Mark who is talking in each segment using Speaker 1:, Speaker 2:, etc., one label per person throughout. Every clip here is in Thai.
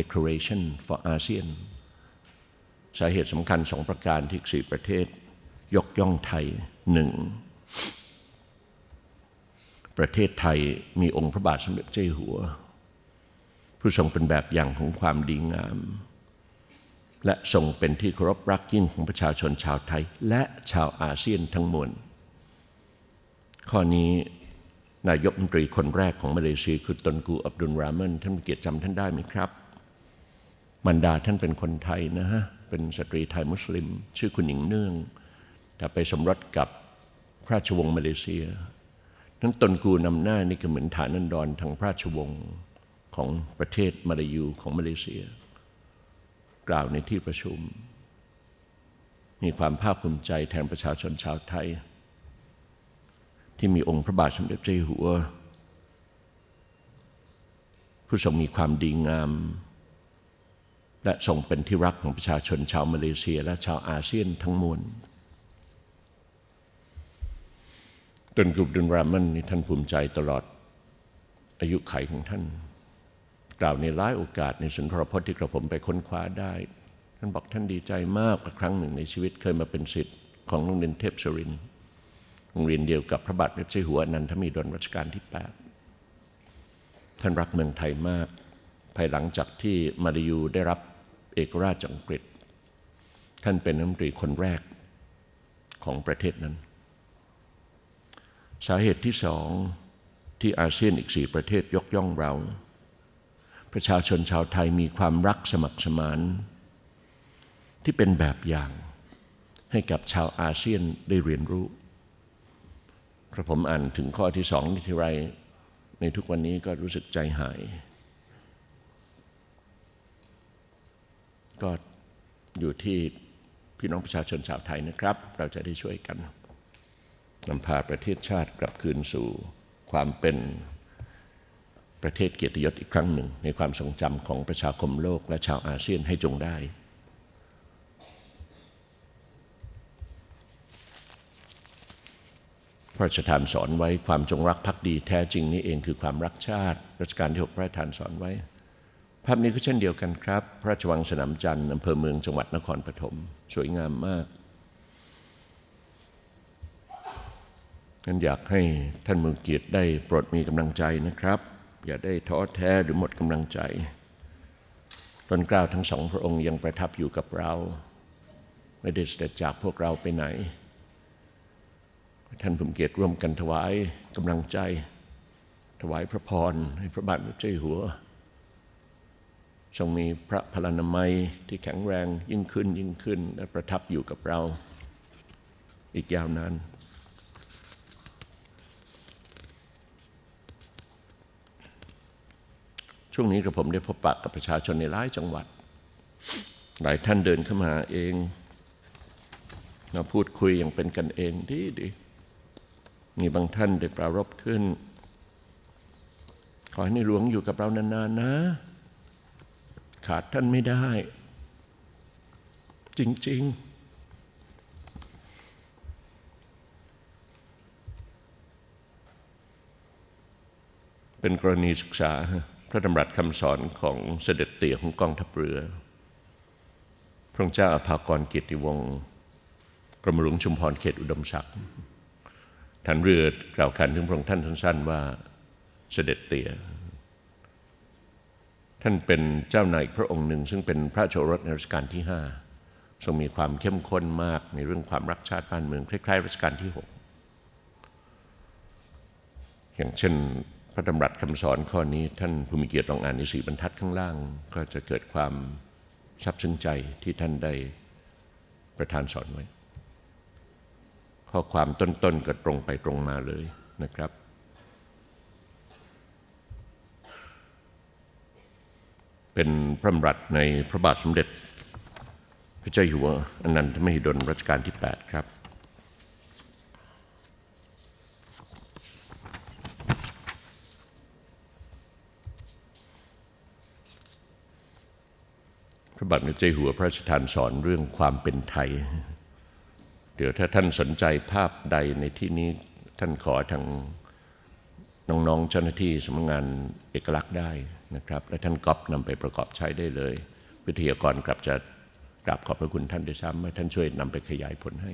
Speaker 1: Declaration for ASEAN สาเหตุสำคัญสองประการที่สี่ประเทศ ยกย่องไทยหนึ่งประเทศไทยมีองค์พระบาทสมเด็จเจ้าหัว ผู้ทรงเป็นแบบอย่างของความดีงาม และทรงเป็นที่เคารพรักยิ่งของประชาชนชาวไทย และชาวอาเซียนทั้งมวล ข้อนี้นายกรัฐมนตรีคนแรกของมาเลเซียคือตนกูอับดุลรามันท่านมีเกียรติจำท่านได้ไหมครับ มันดาท่านเป็นคนไทยนะฮะ เป็นสตรีไทยมุสลิม ชื่อคุณหญิงเนื่อง แต่ไปสมรสกับพระราชวงศ์มาเลเซีย นั้นตนกูนำหน้านี่ก็เหมือนฐานันดรทางพระราชวงศ์ของประเทศมาลายูของมาเลเซีย กล่าวในที่ประชุม มีความภาคภูมิใจแทนประชาชนชาวไทย ที่มีองค์พระบาทสมเด็จเจ้าอยู่หัว ผู้ทรงมีความดีงาม และทรงเป็นที่รักของประชาชนชาวมาเลเซียและชาวอาเซียนทั้งมวลดนกุบดุนรามันนี่ท่านภูมิใจตลอดอายุไขของท่าน กล่าวในหลายโอกาสในสุนทรพจน์ที่กระผมไปค้นคว้าได้ ท่านบอกท่านดีใจมากครั้งหนึ่งในชีวิตเคยมาเป็นศิษย์ของโรงเรียนเทพศรินโรงเรียนเดียวกับพระบาทสมเด็จเจ้าหัวนันทมีดลรัชกาลที่ 8 ท่านรักเมืองไทยมาก ภายหลังจากที่มาลายูได้รับ เอกราชจากอังกฤษ ท่านเป็นรัฐมนตรีคนแรกของประเทศนั้น สาเหตุที่สองที่อาเซียนอีกสี่ประเทศยกย่องเรา ประชาชนชาวไทยมีความรักสมัครสมาน ที่เป็นแบบอย่างให้กับชาวอาเซียนได้เรียนรู้กระผมอ่านถึงข้อที่สองนิทีไรในทุกวันนี้ก็รู้สึกใจหาย ก็อยู่ที่พี่น้องประชาชนชาวไทยนะครับ เราจะได้ช่วยกันนำพาประเทศชาติกลับคืนสู่ความเป็นประเทศเกียรติยศอีกครั้งหนึ่ง ในความทรงจำของประชาคมโลกและชาวอาเซียนให้จงได้ พระราชทานสอนไว้ความจงรักภักดีแท้จริงนี่เองคือความรักชาติรัชกาลที่ 6 พระราชทานสอนไว้ ภาพนี้ก็เช่นเดียวกันครับ พระราชวังสนามจันทร์อำเภอเมืองจังหวัดนครปฐมสวยงามมากนั้นอยากให้ท่านมือเกียรติได้โปรดมีกำลังใจนะครับ อย่าได้ท้อแท้หรือหมดกำลังใจต้นกล้าวทั้งสองพระองค์ยังประทับอยู่กับเรา ไม่ได้เสด็จจากพวกเราไปไหน ท่านผู้เกียรติร่วมกันถวายกำลังใจ ถวายพระพรให้พระบาทเจ้าหัว ทรงมีพระพลานามัยที่แข็งแรงยิ่งขึ้นยิ่งขึ้นและประทับอยู่กับเรา อีกยาวนานช่วงนี้กับผมได้พบปะกับประชาชนในหลายจังหวัด หลายท่านเดินเข้ามาเองมาพูดคุยอย่างเป็นกันเองดีดีมีบางท่านได้ปรารบขึ้น ขอให้ในหลวงอยู่กับเรานานๆนะ ขาดท่านไม่ได้ จริง ๆเป็นกรณีศึกษาพระดำรัสคำสอนของเสด็จเตี่ยของกองทัพเรือ พระเจ้าอภากรกิติวงศ์กรมหลวงชุมพรเขตอุดมศักดิ์ท่านเรือกล่าวขันถึงพระองค์ท่านสั้น ๆ ว่าเสด็จเตี่ย ท่านเป็นเจ้านายพระองค์หนึ่ง ซึ่งเป็นพระโชรสในรัชกาลที่ห้าทรงมีความเข้มข้นมากในเรื่องความรักชาติบ้านเมืองคล้ายๆรัชกาลที่หกอย่างเช่นพระดำรัสคำสอนข้อนี้ท่านผู้มีเกียรติลองอ่านในสี่บรรทัดข้างล่าง ก็จะเกิดความซับซึ้งใจที่ท่านได้ประทานสอนไว้ ข้อความต้นๆก็ตรงไปตรงมาเลยนะครับ เป็นพระดำรัสในพระบาทสมเด็จ พระเจ้าอยู่หัวอนันทมหิดลรัชกาลที่ 8 ครับพระบาทสมเด็จเจ้าอยู่หัวพระราชทานสอนเรื่องความเป็นไทย เดี๋ยวถ้าท่านสนใจภาพใดในที่นี้ท่านขอทาง น้องๆเจ้าหน้าที่สำนักงานเอกลักษณ์ได้นะครับ และท่านก๊อฟนำไปประกอบใช้ได้เลย วิทยากรกลับจะกราบขอบพระคุณท่านด้วยซ้ำให้ท่านช่วยนำไปขยายผลให้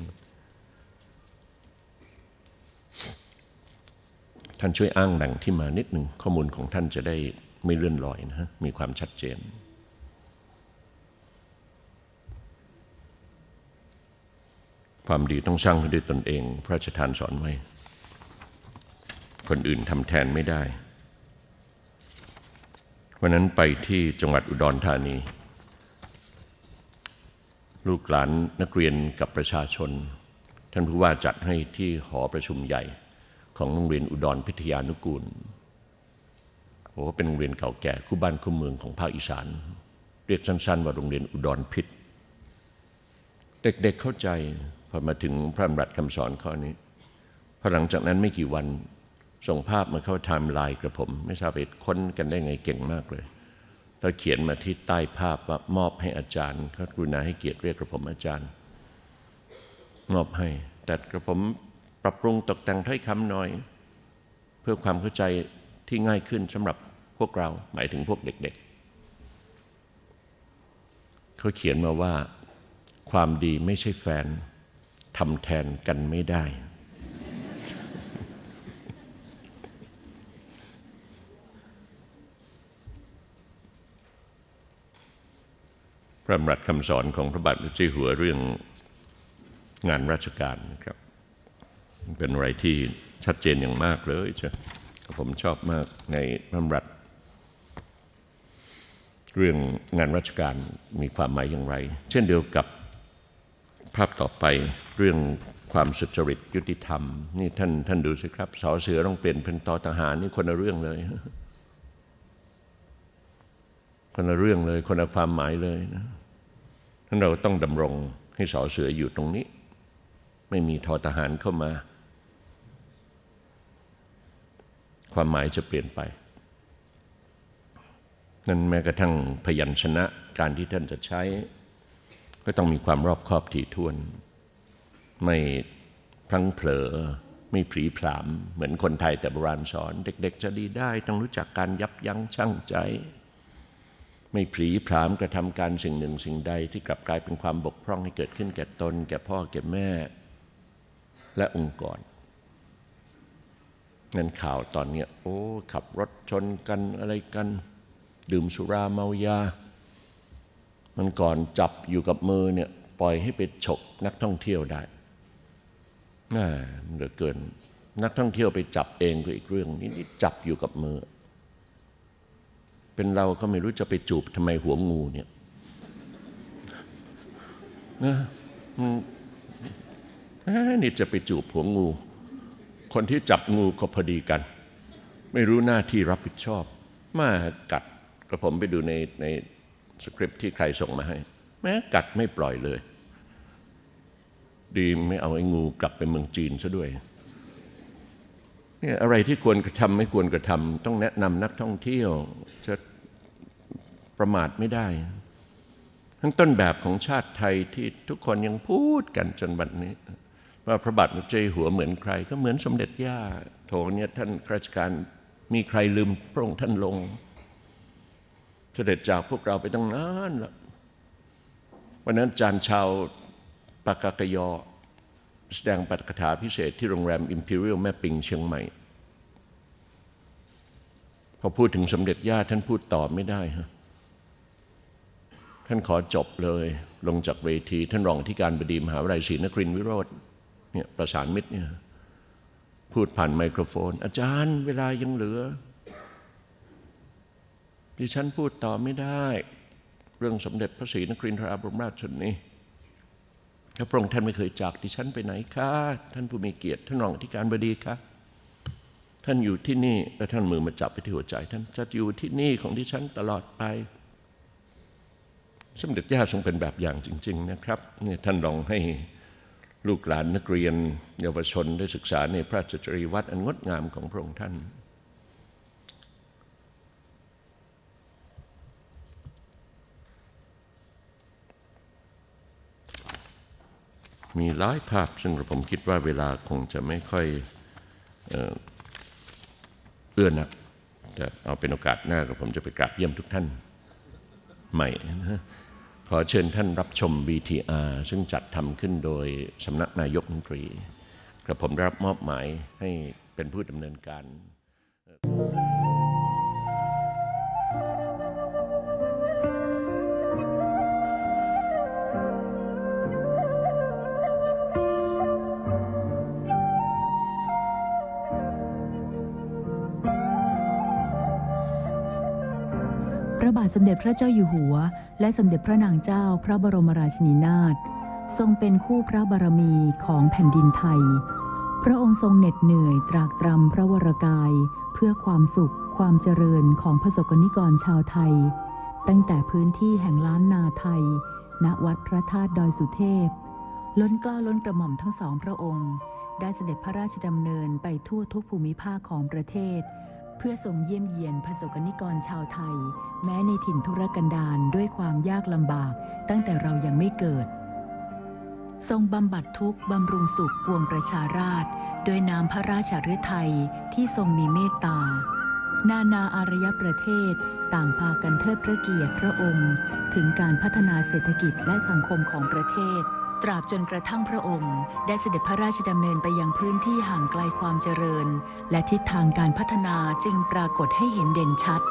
Speaker 1: ท่านช่วยอ้างแหล่งที่มานิดหนึ่งข้อมูลของท่านจะได้ไม่เลื่อนลอยนะฮะมีความชัดเจนความดีต้องสร้างด้วยตนเอง พระราชทานสอนไว้ คนอื่นทำแทนไม่ได้ วันนั้นไปที่จังหวัดอุดรธานี ลูกหลานนักเรียนกับประชาชน ท่านผู้ว่าจัดให้ที่หอประชุมใหญ่ของโรงเรียนอุดรพิทยานุกูลโอ้เป็นโรงเรียนเก่าแก่คู่บ้านคู่เมืองของภาคอีสาน เรียกสั้นๆว่าโรงเรียนอุดรพิษเด็กๆเข้าใจพอมาถึงพระดำรัสคำสอนข้อนี้พอหลังจากนั้นไม่กี่วัน ส่งภาพมาเข้าไทม์ไลน์กระผม ไม่ทราบไปค้นกันได้ไงเก่งมากเลยแล้วเขียนมาที่ใต้ภาพว่ามอบให้อาจารย์เขากรุณาให้เกียรติเรียกกระผมอาจารย์ มอบให้ แต่กระผมปรับปรุงตกแต่งถ้อยคำหน่อย เพื่อความเข้าใจที่ง่ายขึ้นสำหรับพวกเราหมายถึงพวกเด็ก ๆ เขาเขียนมาว่า ความดีไม่ใช่แฟนทำแทนกันไม่ได้ ระดำรัสคำสอนของพระบาทสมเด็จเจ้าหัวเรื่องงานราชการนะครับ เป็นอะไรที่ชัดเจนอย่างมากเลยใช่ผมชอบมากในพระดำรัสเรื่องงานราชการมีความหมายอย่างไร เช่นเดียวกับภาพต่อไปเรื่องความสุจริตยุติธรรม นี่ท่านท่านดูสิครับสอเสือต้องเปลี่ยนเป็นตอทหารนี่คนละเรื่องเลยคนละเรื่องเลย คนละความหมายเลยนะ ท่านเราต้องดำรงให้สอเสืออยู่ตรงนี้ ไม่มีทอทหารเข้ามา ความหมายจะเปลี่ยนไป นั่นแม้กระทั่งพยัญชนะการที่ท่านจะใช้ ก็ต้องมีความรอบคอบถี่ถ้วน ไม่พลั้งเผลอไม่ผีผลามเหมือนคนไทยแต่โบราณสอน เด็ก ๆ จะดีได้ ต้องรู้จักการยับยั้งชั่งใจ ไม่ผีผลามกระทำการสิ่งหนึ่งสิ่งใดที่กลับกลายเป็นความบกพร่องให้เกิดขึ้นแก่ตน แก่พ่อแก่แม่ และองค์กรนั่นข่าวตอนนี้โอ้ขับรถชนกันอะไรกัน ดื่มสุราเมายา มันก่อนจับอยู่กับมือเนี่ยปล่อยให้ไปฉกนักท่องเที่ยวได้น่าเหลือเกิน นักท่องเที่ยวไปจับเองก็อีกเรื่องนี้นี่จับอยู่กับมือ เป็นเราก็ไม่รู้จะไปจูบทำไมหัวงูเนี่ยนะนี่จะไปจูบหัวงู คนที่จับงูก็พอดีกัน ไม่รู้หน้าที่รับผิดชอบ มากัดกระผมไปดูในในสคริปที่ใครส่งมาให้ แม้กัดไม่ปล่อยเลย ดีไม่เอาไอ้งูกลับไปเมืองจีนซะด้วย เนี่ยอะไรที่ควรกระทำไม่ควรกระทำต้องแนะนำนักท่องเที่ยวจะประมาทไม่ได้ ทั้งต้นแบบของชาติไทยที่ทุกคนยังพูดกันจนบัดนี้ ว่าพระบาทเจ้าหัวเหมือนใคร ก็เหมือนสมเด็จย่าโถเนี่ยท่านราชการมีใครลืมพระองค์ท่านลง เสด็จจากพวกเราไปตั้งนานแล้ววันนั้นจารย์ชาวปากากยอ แสดงปาฐกถาพิเศษที่โรงแรม Imperial แม่ปิงเชียงใหม่ พอพูดถึงสมเด็จย่าท่านพูดตอบไม่ได้ฮะท่านขอจบเลยลงจากเวที ท่านรองที่การบดีมหาวิทยาลัยศรีนครินทร์วิโรธเนี่ยประสานมิตรเนี่ยพูดผ่านไมโครโฟน อาจารย์เวลายังเหลือ ดิฉันพูดต่อไม่ได้ เรื่องสมเด็จพระศรีนครินทราบรมราชชนนี พระพระองค์ท่านไม่เคยจากดิฉันไปไหนคะท่านผู้มีเกียรติท่านรองที่การบดีคะท่านอยู่ที่นี่แล้วท่านมือมาจับไปที่หัวใจ ท่านจะอยู่ที่นี่ของดิฉันตลอดไป สมเด็จย่าทรงเป็นแบบอย่างจริง ๆ นะครับเนี่ยท่านลองให้ลูกหลานนักเรียน เยาวชนได้ศึกษาในพระราชจริยวัตรอันงดงามของพระองค์ท่าน มีหลายภาพ ซึ่งผมคิดว่าเวลาคงจะไม่ค่อยเอื้อนักจะเอาเป็นโอกาสหน้ากับผมจะไปกราบเยี่ยมทุกท่านใหม่นะขอเชิญท่านรับชม VTR ซึ่งจัดทำขึ้นโดยสำนักนายกรัฐมนตรีกระผมได้รับมอบหมายให้เป็นผู้ดำเนินการ
Speaker 2: พร บาทสมเด็จพระเจ้าอยู่หัว และสมเด็จพระนางเจ้าพระบรมราชินีนาถทรงเป็นคู่พระบารมีของแผ่นดินไทย พระองค์ทรงเหน็ดเหนื่อยตรากตรำพระวรกาย เพื่อความสุขความเจริญของประสกนิกรชาวไทย ตั้งแต่พื้นที่แห่งล้านนาไทย ณวัดพระธาตุดอยสุเทพ ล้นกล้าล้นกระหม่อมทั้งสองพระองค์ ได้เสด็จพระราชดำเนินไปทั่วทุกภูมิภาคของประเทศ พื่อทรงเยี่ยมเยียนประสบกนิกรชาวไทย แม้ในถิ่นทุรกันดารด้วยความยากลำบาก ตั้งแต่เรายังไม่เกิด ทรงบำบัดทุกข์บำรุงสุขปวงประชาราษฎร์โดยน้ำพระราชฤทัยที่ทรงมีเมตตา นานาอารยประเทศต่างพากันเทิดพระเกียรติพระองค์ ถึงการพัฒนาเศรษฐกิจและสังคมของประเทศ ตราบจนกระทั่งพระองค์ ได้เสด็จพระราชดำเนินไปยังพื้นที่ห่างไกลความเจริญ และทิศทางการพัฒนาจึงปรากฏให้เห็นเด่นชัด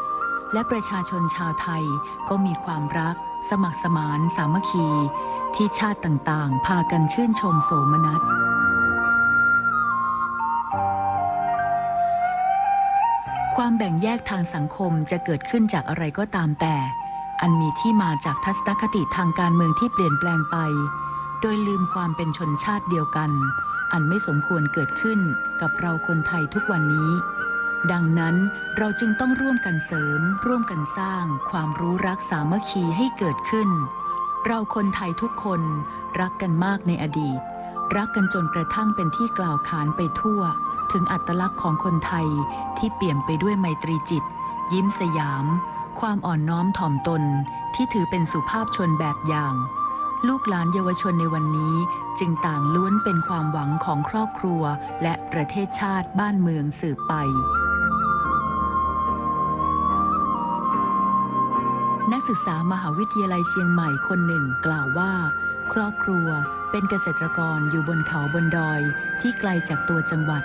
Speaker 2: และประชาชนชาวไทยก็มีความรัก สมัครสมาน สามัคคี ที่ชาติต่างๆ พากันชื่นชมโสมนัสความแบ่งแยกทางสังคมจะเกิดขึ้นจากอะไรก็ตามแต่ อันมีที่มาจากทัศนคติทางการเมืองที่เปลี่ยนแปลงไป โดยลืมความเป็นชนชาติเดียวกัน อันไม่สมควรเกิดขึ้นกับเราคนไทยทุกวันนี้ ดังนั้นเราจึงต้องร่วมกันเสริม ร่วมกันสร้างความรู้รักสามัคคีให้เกิดขึ้น เราคนไทยทุกคนรักกันมากในอดีต รักกันจนกระทั่งเป็นที่กล่าวขานไปทั่ว ถึงอัตลักษณ์ของคนไทยที่เปี่ยมไปด้วยไมตรีจิต ยิ้มสยาม ความอ่อนน้อมถ่อมตนที่ถือเป็นสุภาพชนแบบอย่าง ลูกหลานเยาวชนในวันนี้จึงต่างล้วนเป็นความหวังของครอบครัว และประเทศชาติบ้านเมืองสืบไป นักศึกษามหาวิทยาลัยเชียงใหม่คนหนึ่งกล่าวว่า ครอบครัวเป็นเกษตรกรอยู่บนเขาบนดอยที่ไกลจากตัวจังหวัด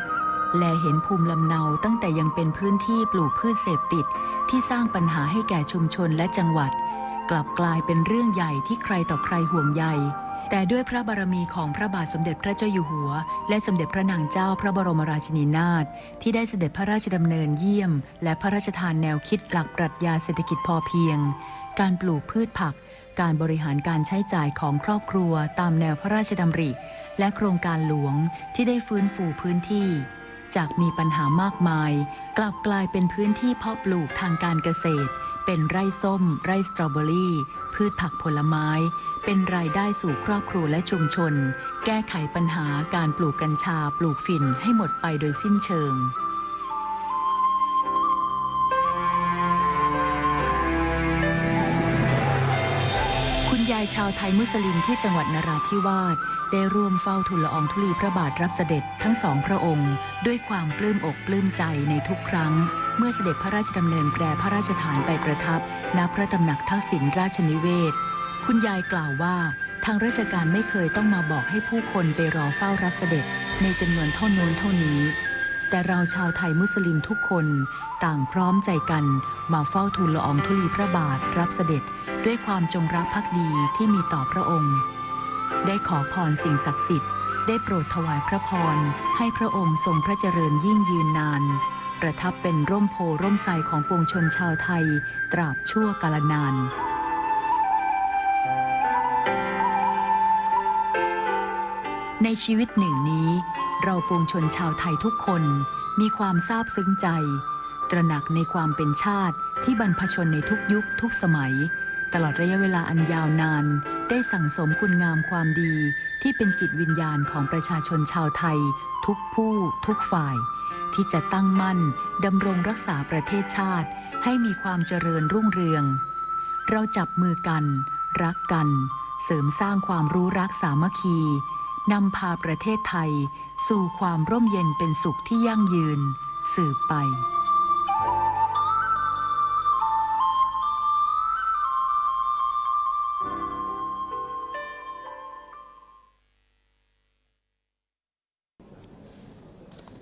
Speaker 2: และเห็นภูมิลำเนาตั้งแต่ยังเป็นพื้นที่ปลูกพืชเสพติด ที่สร้างปัญหาให้แก่ชุมชนและจังหวัด กลับกลายเป็นเรื่องใหญ่ที่ใครต่อใครห่วงใยแต่ด้วยพระบารมีของพระบาทสมเด็จพระเจ้าอยู่หัว และสมเด็จพระนางเจ้าพระบรมราชินีนาถที่ได้เสด็จพระราชดำเนินเยี่ยม และพระราชทานแนวคิดหลักปรัชญาเศรษฐกิจพอเพียง การปลูกพืชผัก การบริหารการใช้จ่ายของครอบครัวตามแนวพระราชดำริ และโครงการหลวงที่ได้ฟื้นฟูพื้นที่ จากมีปัญหามากมาย กลับกลายเป็นพื้นที่เพาะปลูกทางการเกษตร เป็นไร่ส้ม ไร่สตรอเบอรี่ พืชผักผลไม้ เป็นรายได้สู่ครอบครัวและชุมชน แก้ไขปัญหาการปลูกกัญชาปลูกฝิ่นให้หมดไปโดยสิ้นเชิงคุณยายชาวไทยมุสลิมที่จังหวัดนราธิวาสได้ร่วมเฝ้าทูลละอองธุลีพระบาทรับเสด็จทั้งสองพระองค์ ด้วยความปลื้มอกปลื้มใจในทุกครั้ง เมื่อเสด็จพระราชดำเนินแปรพระราชฐานไปประทับ ณ พระตำหนักทักษิณราชนิเวศ คุณยายกล่าวว่า ทางราชการไม่เคยต้องมาบอกให้ผู้คนไปรอเฝ้ารับเสด็จในจำนวนเท่าโน้นเท่านี้ แต่เราชาวไทยมุสลิมทุกคน ต่างพร้อมใจกัน มาเฝ้าทูลละอองธุลีพระบาทรับเสด็จด้วยความจงรักภักดีที่มีต่อพระองค์ ได้ขอพรสิ่งศักดิ์สิทธิ์ได้โปรดถวายพระพรให้พระองค์ทรงพระเจริญยิ่งยืนนาน ประทับเป็นร่มโพร่มไทรของปวงชนชาวไทย ตราบชั่วกาลนาน ในชีวิตหนึ่งนี้ เราปวงชนชาวไทยทุกคนมีความซาบซึ้งใจ ตระหนักในความเป็นชาติที่บรรพชนในทุกยุคทุกสมัย ตลอดระยะเวลาอันยาวนาน ได้สั่งสมคุณงามความดีที่เป็นจิตวิญญาณของประชาชนชาวไทย ทุกผู้ ทุกฝ่าย ที่จะตั้งมั่นดำรงรักษาประเทศชาติให้มีความเจริญรุ่งเรือง เราจับมือกัน รักกัน เสริมสร้างความรู้รักสามัคคีนำพาประเทศไทย สู่ความร่มเย็นเป็นสุขที่ยั่งยืน สืบไป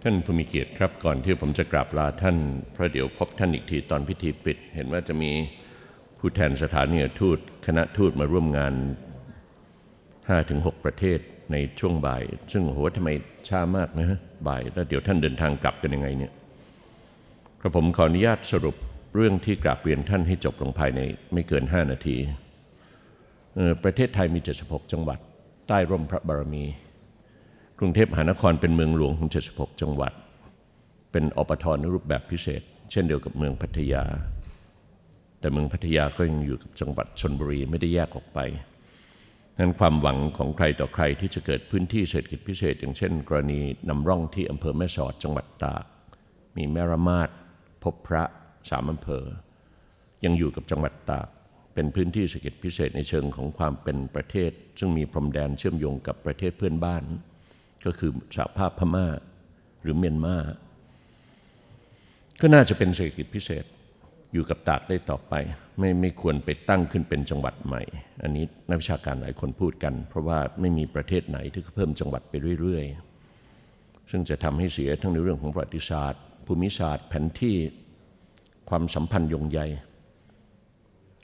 Speaker 1: ท่านผู้มีเกียรติครับก่อนที่ผมจะกราบลาท่านเพราะเดี๋ยวพบท่านอีกทีตอนพิธีปิด เห็นว่าจะมีผู้แทนสถานีทูตคณะทูตมาร่วมงาน 5-6 ประเทศในช่วงบ่าย ซึ่งโหทำไมช้ามากนะฮะบ่าย แล้วเดี๋ยวท่านเดินทางกลับกันยังไงเนี่ยกระผมขออนุญาตสรุปเรื่องที่กราบเรียนท่านให้จบลงภายในไม่เกิน 5 นาที ประเทศไทยมี 76 จังหวัด ใต้ร่มพระบารมี กรุงเทพมหานครเป็นเมืองหลวงของ 76 จังหวัด เป็นอปทในรูปแบบพิเศษ เช่นเดียวกับเมืองพัทยา แต่เมืองพัทยาก็ยังอยู่กับจังหวัดชนบุรีไม่ได้แยกออกไปนั้นความหวังของใครต่อใครที่จะเกิดพื้นที่เศรษฐกิจพิเศษ อย่างเช่น กรณีนำร่องที่อำเภอแม่สอดจังหวัดตาก มีแม่ระมาดพบพระสามอำเภอ ยังอยู่กับจังหวัดตาก เป็นพื้นที่เศรษฐกิจพิเศษในเชิงของความเป็นประเทศ ซึ่งมีพรมแดนเชื่อมโยงกับประเทศเพื่อนบ้าน ก็คือสหภาพพม่าหรือเมียนมาก็น่าจะเป็นเศรษฐกิจพิเศษอยู่กับตากได้ต่อไป ไม่ไม่ควรไปตั้งขึ้นเป็นจังหวัดใหม่ อันนี้นักวิชาการหลายคนพูดกัน เพราะว่าไม่มีประเทศไหนที่เพิ่มจังหวัดไปเรื่อย ๆ ซึ่งจะทำให้เสียทั้งในเรื่องของประวัติศาสตร์ ภูมิศาสตร์ แผนที่ความสัมพันธ์ยงใย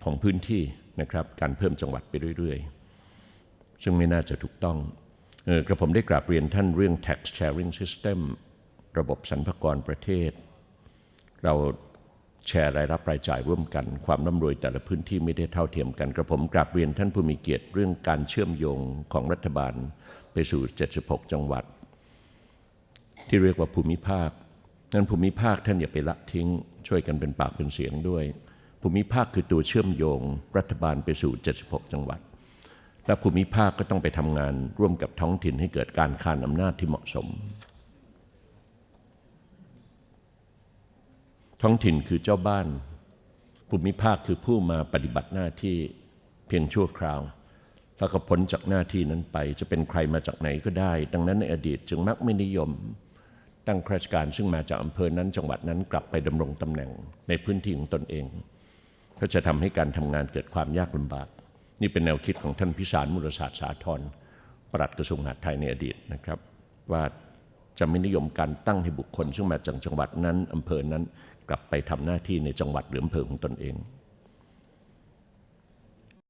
Speaker 1: ของพื้นที่นะครับการเพิ่มจังหวัดไปเรื่อย ๆ ซึ่งไม่น่าจะถูกต้อง กระผมได้กราบเรียนท่านเรื่อง tax sharing system ระบบสรรพากรประเทศ เราแชร์รายรับรายจ่ายร่วมกัน ความร่ำรวยแต่ละพื้นที่ไม่ได้เท่าเทียมกัน กระผมกราบเรียนท่านผู้มีเกียรติเรื่องการเชื่อมโยงของรัฐบาลไปสู่ 76 จังหวัด ที่เรียกว่าภูมิภาค นั้นภูมิภาคท่านอย่าไปละทิ้ง ช่วยกันเป็นปากเป็นเสียงด้วย ภูมิภาคคือตัวเชื่อมโยง รัฐบาลไปสู่ 76 จังหวัด และภูมิภาคก็ต้องไปทำงานร่วมกับท้องถิ่นให้เกิดการคานอำนาจที่เหมาะสม ท้องถิ่นคือเจ้าบ้าน ภูมิภาคคือผู้มาปฏิบัติหน้าที่เพียงชั่วคราว แล้วก็พ้นจากหน้าที่นั้นไปจะเป็นใครมาจากไหนก็ได้ ดังนั้นในอดีตจึงมักไม่นิยม ตั้งข้าราชการซึ่งมาจากอำเภอนั้นจังหวัดนั้นกลับไปดำรงตำแหน่งในพื้นที่ของตนเอง ก็จะทำให้การทำงานเกิดความยากลำบาก นี่เป็นแนวคิดของท่านพิสารมุรศาสตร์สาธรปลัดกระทรวงมหาดไทยในอดีตนะครับ ว่าจะไม่นิยมการตั้งให้บุคคลซึ่งมาจากจังหวัดนั้นอำเภอนั้นกลับไปทำหน้าที่ในจังหวัดหรืออำเภอของตนเอง